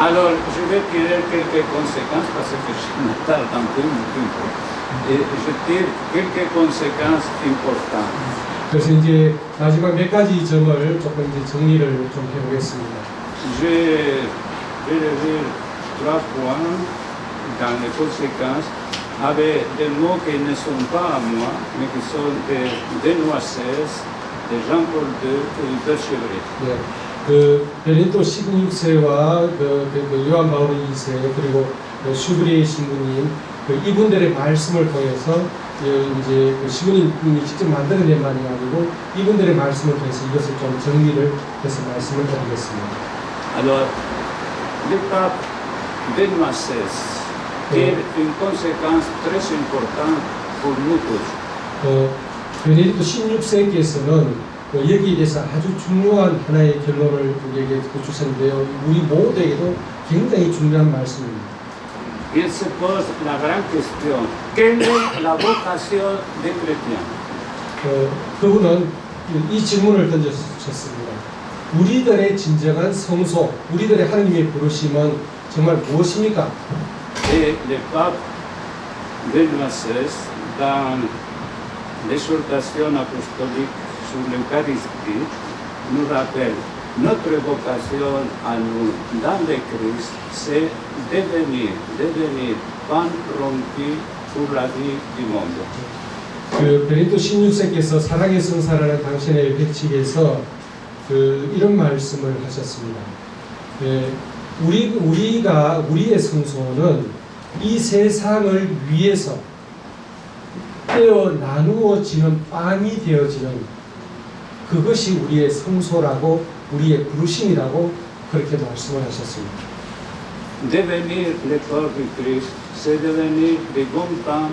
Alors, je vais tirer quelques conséquences parce que je me tarde un peu, un peu. Et je tire quelques conséquences importantes. 그래서 이제 마지막 몇 가지 점을 조금 이제 정리를 좀 해보겠습니다. Je vais lever trois points dans les conséquences avec des mots qui ne sont pas à moi, mais qui sont des, des Noisses, de Jean-Paul II et de Chevrier. 네, 그 베네토 16세와 그, 그, 그 요한 바오로 2세 그리고 그 슈브리에 신부님 그 이분들의 말씀을 통해서 그 이제 그 시부님이 직접 만들어낸 말이 아니고 이분들의 말씀을 통해서 이것을 좀 정리를 해서 말씀을 드리겠습니다. Alors, le pape Benoît XVI tire une conséquence très importante pour nous tous. 그 베네딕토 16세께서는 그 여기에 대해서 아주 중요한 하나의 결론을 우리에게 그 주셨는데요. 우리 모두에게도 굉장히 중요한 말씀입니다. Se pose la question, quelle est la vocation des chrétiens 그, 그분은 이 질문을 던졌습니다. 우리들의 진정한 성소, 우리들의 하나님의 부르심은 정말 무엇입니까? Et le pape Benoît XVI, dans l'exhortation apostolique sur l'Eucharistie, nous rappelle notre vocation à nous dans le Christ, c'est devenir, devenir pain rompu pour la vie du monde. 그 베네토 16세께서 사랑의 성사라는 당신의 백칙에서 그 이런 말씀을 하셨습니다. 예, 우리 우리가 우리의 성소는 이 세상을 위해서 떼어 나누어지는 빵이 되어지는 그것이 우리의 성소라고 우리의 부르심이라고 그렇게 말씀을 하셨습니다. Devenir le corps du Christ, c'est devenir des bons pains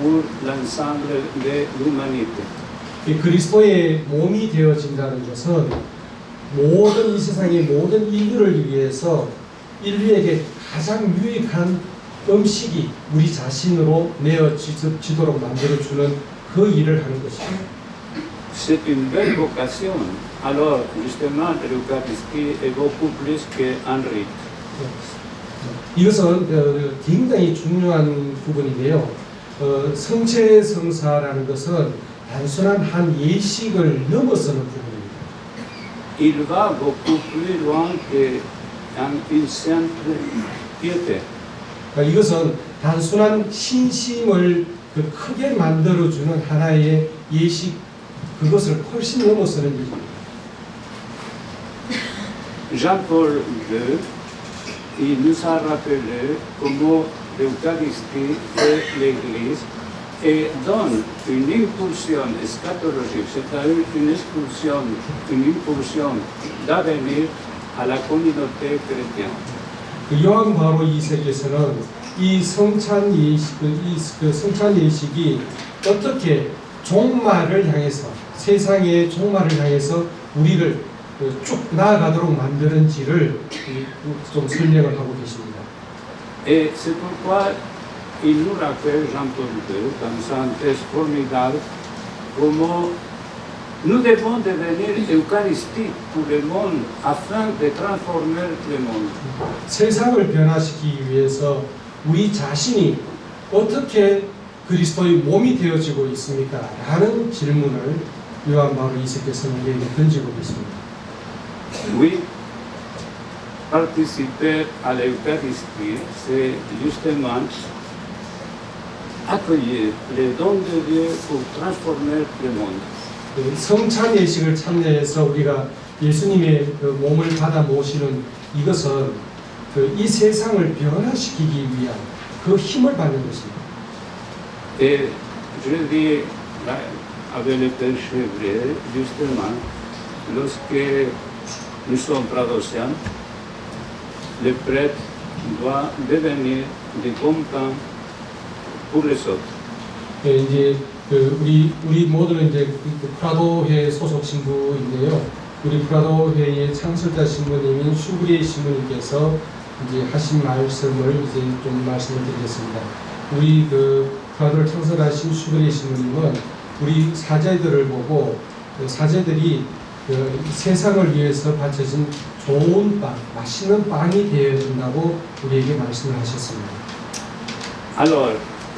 pour l'ensemble de l'humanité. 이 그리스도의 몸이 되어진다는 것은 모든 이 세상의 모든 인류를 위해서 인류에게 가장 유익한 음식이 우리 자신으로 내어지도록 만들어주는 그 일을 하는 것입니다. C'est une belle vocation. Alors, justement, l'Eucharistie est beaucoup plus qu'un rite. 이것은 어, 굉장히 중요한 부분인데요. 어, 성체 성사라는 것은 단순한 한 예식을 넘어서는 부분입니다. Il va beaucoup plus loin qu'une simple piété. 그러니까 이것은 단순한 신심을 그 크게 만들어주는 하나의 예식 그것을 훨씬 넘어서는 일입니다. Jean-Paul II, il nous a rappelé comment l'Eucharistie est l'Église et donne une impulsion eschatologique, c'est-à-dire une expulsion, une impulsion d'avenir à la communauté chrétienne. 그 요한 바로 2세께서는 이 성찬 예식, 그, 이, 그 성찬 예식이 어떻게 종말을 향해서 세상의 종말을 향해서 우리를 그쭉 나아가도록 만드는지를 이- 좀 설명을 하고 계십니다. Et c'est pourquoi il nous rappelle, Jean-Paul II, dans un texte formidable, comment nous devons devenir Eucharistique pour le monde afin de transformer le monde. 세상을 변화시키기 위해서 우리 자신이 어떻게 그리스도의 몸이 되어지고 있습니까? 라는 질문을 요한 바로 2세께서는 우리에게 던지고 계십니다. Oui, participer à l'Eucharistie, c'est justement accueillir les dons de Dieu pour transformer le monde. 그 성찬 예식을 참여해서 우리가 예수님의 그 몸을 받아 모시는 이것은 그 이 세상을 변화시키기 위한 그 힘을 받는 것입니다. Je le dis là, avec le Père Chevrier, justement, lorsque nous sommes pradossiens, le prêtre doit devenir pains pour les autres. 예, 이제 그 우리 우리 모두는 이제 그- 그 프라도회 소속 신부인데요. 우리 프라도회의 창설자 신부님인 슈브리에 신부님께서 이제 하신 말씀을 이제 좀 말씀을 드리겠습니다. 우리 그 프라도를 창설하신 슈브리에 신부님은 우리 사제들을 보고 그 사제들이 그 세상을 위해서 바쳐진 좋은 빵, 맛있는 빵이 되어야 된다고 우리에게 말씀을 하셨습니다. Alors,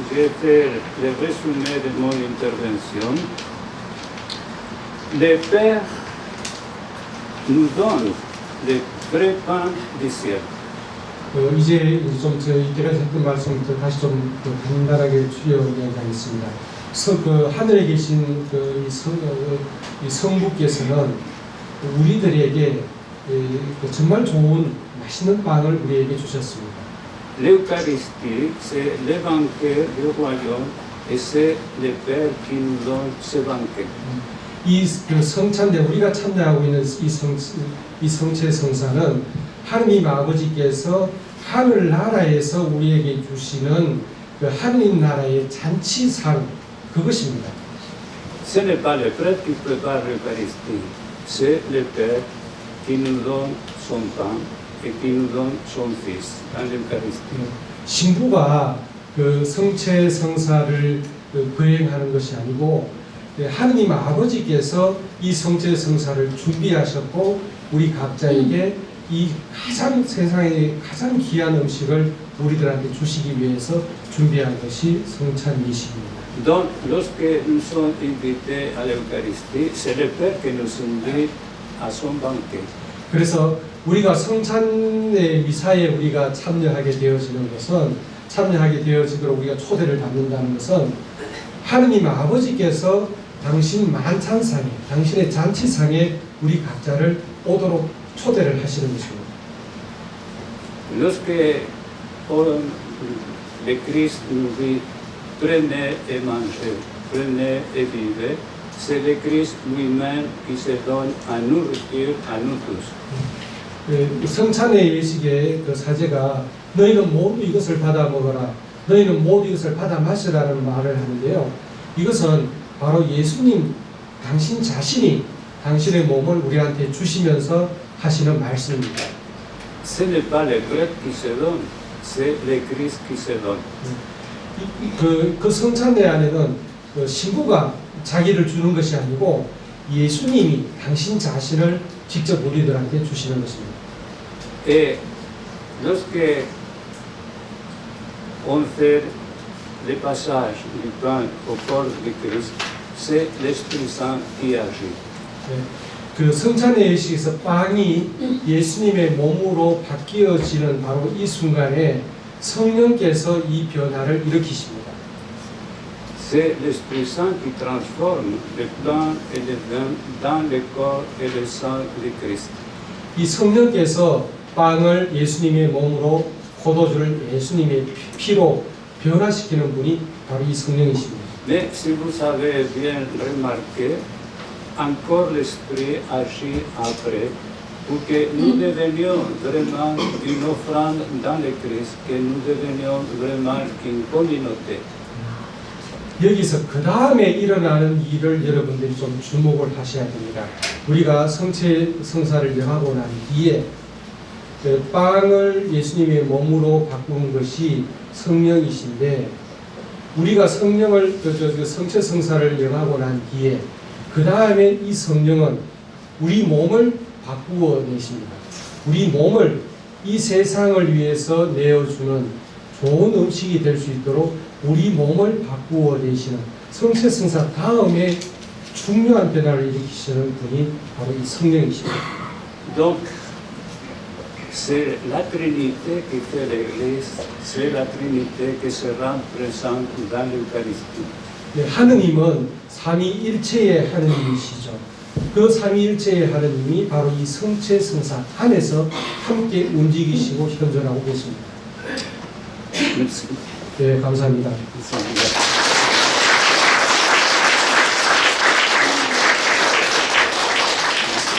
je vais faire le résumé de mon intervention. Le Père nous donne le vrai pain du ciel. 그 이제 좀 저희들에서 했던 말씀부터 다시 좀그 간단하게 추려 이야기하겠습니다. 서, 그 하늘에 계신 그 이 성, 어, 이 성부께서는 우리들에게 이, 그 정말 좋은 맛있는 빵을 우리에게 주셨습니다. L'Eucharistie, c'est l'évangile du royaume et c'est le Père qui nous donne ce banquet. 이그 성찬대 우리가 참여하고 있는 이 성, 이 성체 성사는 하느님 아버지께서 하늘 나라에서 우리에게 주시는 그 하느님 나라의 잔치상 그것입니다. Ce n'est pas le prêtre qui prépare l'Eucharistie, c'est le Père qui nous donne son pain et qui nous donne son Fils dans l'Eucharistie. 신부가 그 성체 성사를 그 거행하는 것이 아니고 그 하느님 아버지께서 이 성체 성사를 준비하셨고 우리 각자에게 이 가장 세상에 가장 귀한 음식을 우리들한테 주시기 위해서 준비한 것이 성찬 예식입니다. Donc, lorsque nous sommes invités à l'Eucharistie, c'est le Père qui nous invite à son banquet. 그래서 우리가 성찬의 미사에 우리가 참여하게 되어지는 것은 참여하게 되어지도록 우리가 초대를 받는다는 것은 하느님 아버지께서 당신 만찬상에 당신의 잔치상에 우리 각자를 오도록 초대를 하시는 것입니다. Lorsque on- le Christ nous dit prenez et mangez, prenez et vivez, c'est le Christ lui-même qui se donne à nourriture à nous tous. 그 성찬의 예식의 그 사제가 너희는 모두 이것을 받아 먹어라. 너희는 모두 이것을 받아 마시라는 말을 하는데요. 이것은 바로 예수님 당신 자신이 당신의 몸을 우리한테 주시면서 하시는 말씀입니다. Ce n'est pas le prêtre qui se donne, c'est le Christ qui se donne. 그, 그 성찬례 안에는 그 신부가 자기를 주는 것이 아니고 예수님이 당신 자신을 직접 우리들한테 주시는 것입니다. Et lorsque on fait le passage du pain au corps du Christ, c'est l'Esprit Saint qui agit. 네. 그 성찬의 예식에서 빵이 예수님의 몸으로 바뀌어지는 바로 이 순간에 성령께서 이 변화를 일으키십니다. C'est l'Esprit Saint qui transforme le pain et le vin dans le corps et le sang du Christ. 이 성령께서 빵을 예수님의 몸으로 포도주를 예수님의 피- 피로 변화시키는 분이 바로 이 성령이십니다. Mais si vous avez bien remarqué, encore l'Esprit agit après pour que nous devenions vraiment une offrande dans le Christ, que nous devenions vraiment une communauté. 여기서 그 다음에 일어나는 일을 여러분들이 좀 주목을 하셔야 됩니다. 우리가 성체 성사를 명하고 난 뒤에 그 빵을 예수님의 몸으로 바꾸는 것이 성령이신데 우리가 성령을 그, 저, 그 성체 성사를 명하고 난 뒤에 그 다음에 이 성령은 우리 몸을 바꾸어 내십니다. 우리 몸을 이 세상을 위해서 내어주는 좋은 음식이 될 수 있도록 우리 몸을 바꾸어 내시는 성체 성사 다음에 중요한 변화를 일으키시는 분이 바로 이 성령이십니다. Donc, c'est la Trinité qui fait l'Église, c'est la Trinité qui se rend présente dans l'Eucharistie. 네, 하느님은 삼위일체의 하느님이시죠. 그 삼위일체의 하느님이 바로 이 성체 성사 안에서 함께 움직이시고 현존하고 계십니다. 네, 감사합니다. Merci.